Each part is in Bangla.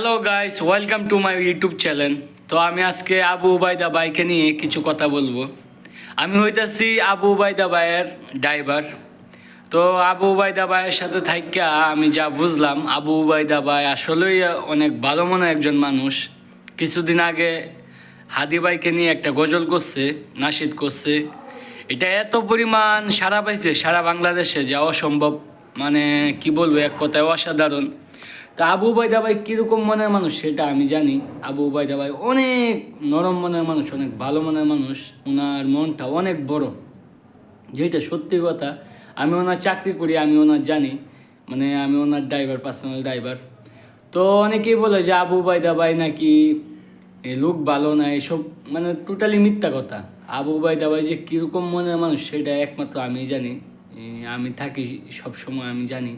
Hello guys welcome to my YouTube channel তো আমি আজকে আবু উবাইদা বাইকে নিয়ে কিছু কথা বলব। আমি হইতাছি আবু উবাইদা বাইয়ের ড্রাইভার তো আবু উবাইদা বাইয়ের সাথে থাইকা আমি যা বুঝলাম, আবু উবাইদা বাই আসলেই অনেক ভালো মনে একজন মানুষ। কিছুদিন আগে হাদি বাইকে নিয়ে একটা গজল করছে নাশিদ করছে। এটা এত পরিমাণ সারা পাইছে সারা বাংলাদেশে যা অসম্ভব মানে কি বলব, এক কথায় অসাধারণ। তা আবু উবাইদা ভাই কীরকম মনের মানুষ সেটা আমি জানি। আবু উবাইদা ভাই অনেক নরম মনের মানুষ, অনেক ভালো মনের মানুষ। ওনার মনটা অনেক বড়। যেটা সত্যি কথা, আমি ওনার চাকরি করি, আমি ওনার জানি। মানে আমি ওনার ড্রাইভার পার্সোনাল ড্রাইভার তো অনেকেই বলে যে আবু বাইদা ভাই নাকি লোক ভালো না, এসব মানে টোটালি মিথ্যা কথা। আবু বাইদা ভাই যে কীরকম মনের মানুষ সেটা একমাত্র আমি জানি। আমি থাকি সব সময় আমি জানি।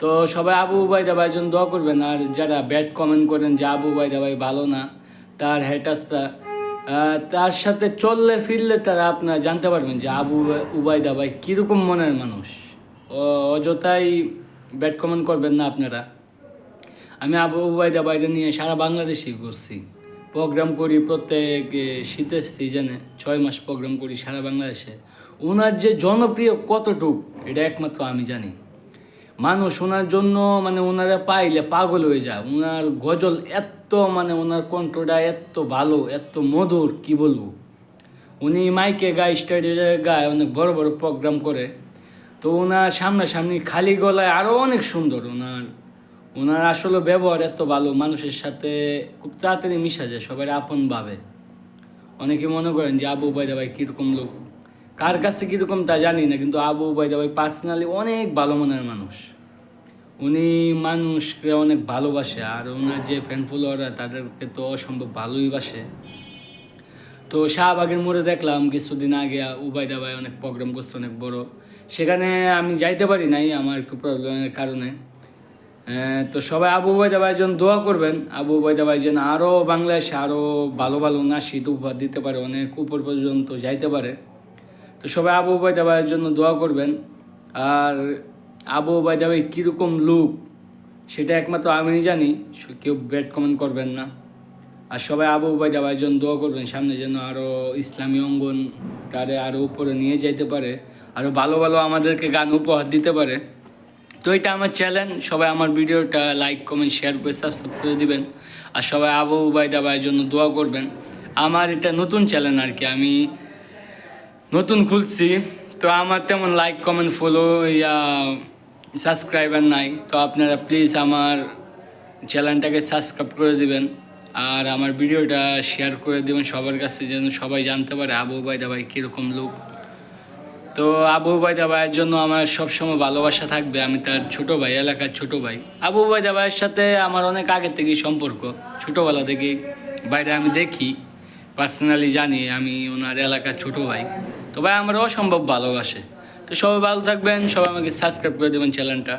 তো সবাই আবু উবাইদা ভাইয়ের জন্য দোয়া করবেন। আর যারা ব্যাড কমেন্ট করেন যে আবু উবাইদা ভাই ভালো না, তার হ্যাটাসটা তার সাথে চললে ফিরলে তারা আপনারা জানতে পারবেন যে আবু উবাইদা ভাই কীরকম মনের মানুষ। অযথাই ব্যাড কমেন্ট করবেন না আপনারা। আমি আবু উবাইদা বাইরে নিয়ে সারা বাংলাদেশে করছি প্রোগ্রাম করি প্রত্যেক শীতের সিজনে ছয় মাস প্রোগ্রাম করি সারা বাংলাদেশে। ওনার যে জনপ্রিয় কতটুক, এটা একমাত্র আমি জানি। মানুষ ওনার জন্য মানে ওনারা পাইলে পাগল হয়ে যায়। ওনার গজল এত মানে ওনার কণ্ঠটা এত ভালো এত মধুর, কি বলব? উনি মাইকে গায় স্টাডিয়ে গায়, অনেক বড় বড় প্রোগ্রাম করে। তো ওনার সামনাসামনি খালি গলায় আরও অনেক সুন্দর। ওনার ওনার আসলে ব্যবহার এত ভালো, মানুষের সাথে খুব তাড়াতাড়ি মিশা যায়, সবাই আপন ভাবে। অনেকে মনে করেন যে, আবু উবাইদা ভাই কীরকম লোক? কার কাছে কীরকম তা জানি না, কিন্তু আবু উবাইদা ভাই পার্সোনালি অনেক ভালো মনের মানুষ। উনি মানুষকে অনেক ভালোবাসে, আর ওনার যে ফ্যান ফলোয়াররা তাদেরকে তো অসম্ভব ভালোই বাসে। তো শাহবাগের মোড়ে দেখলাম, কিছুদিন আগে উবাইদা ভাই অনেক প্রোগ্রাম করছে, অনেক বড়। সেখানে আমি যাইতে পারি নাই, আমার একটু প্রবলেমের কারণে। তো সবাই আবু উবাইদা ভাই যেন দোয়া করবেন। আবু উবাইদা ভাই যেন আরও বাংলাদেশে আরও ভালো ভালো নাশিদ উপহার দিতে পারে, অনেক উপর পর্যন্ত যাইতে পারে। তো সবাই আবু উবাইদা ভাইয়ের জন্য দোয়া করবেন। আর আবু উবাইদা ভাই কীরকম লুক, সেটা একমাত্র আমি জানি কেউ ব্যাড কমেন্ট করবেন না। আর সবাই আবু উবাইদা ভাইয়ের জন্য দোয়া করবেন, সামনে যেন আরও ইসলামী অঙ্গন তারে আরও উপরে নিয়ে যাইতে পারে আরও ভালো ভালো আমাদেরকে গান উপহার দিতে পারে। তো এটা আমার চ্যানেল সবাই আমার ভিডিওটা লাইক কমেন্ট শেয়ার করে সাবস্ক্রাইব করে দিবেন। আর সবাই আবু উবাইদা ভাইয়ের জন্য দোয়া করবেন। আমার এটা নতুন চ্যানেল আর কি, আমি নতুন খুলছি, তো আমার তেমন লাইক কমেন্ট ফলো ইয়া সাবস্ক্রাইবার নাই। তো আপনারা প্লিজ আমার চ্যানেলটাকে সাবস্ক্রাইব করে দিবেন। আর আমার ভিডিওটা শেয়ার করে দেবেন সবার কাছে, যেন সবাই জানতে পারে আবু বাইদা ভাই কীরকম লোক। তো আবু বাইদা ভাইয়ের জন্য আমার সবসময় ভালোবাসা থাকবে। আমি তার ছোট ভাই, এলাকার ছোট ভাই। আবু বাইদা ভাইয়ের সাথে আমার অনেক আগের থেকেই সম্পর্ক। ছোটোবেলা থেকেই। বাইরে আমি দেখি। পার্সোনালি জানি আমি ওনার এলাকার ছোট ভাই। তো ভাই আমার অসম্ভব ভালোবাসে। তো সবাই ভালো থাকবেন, সবাই আমাকে সাবস্ক্রাইব করে দেবেন চ্যানেলটা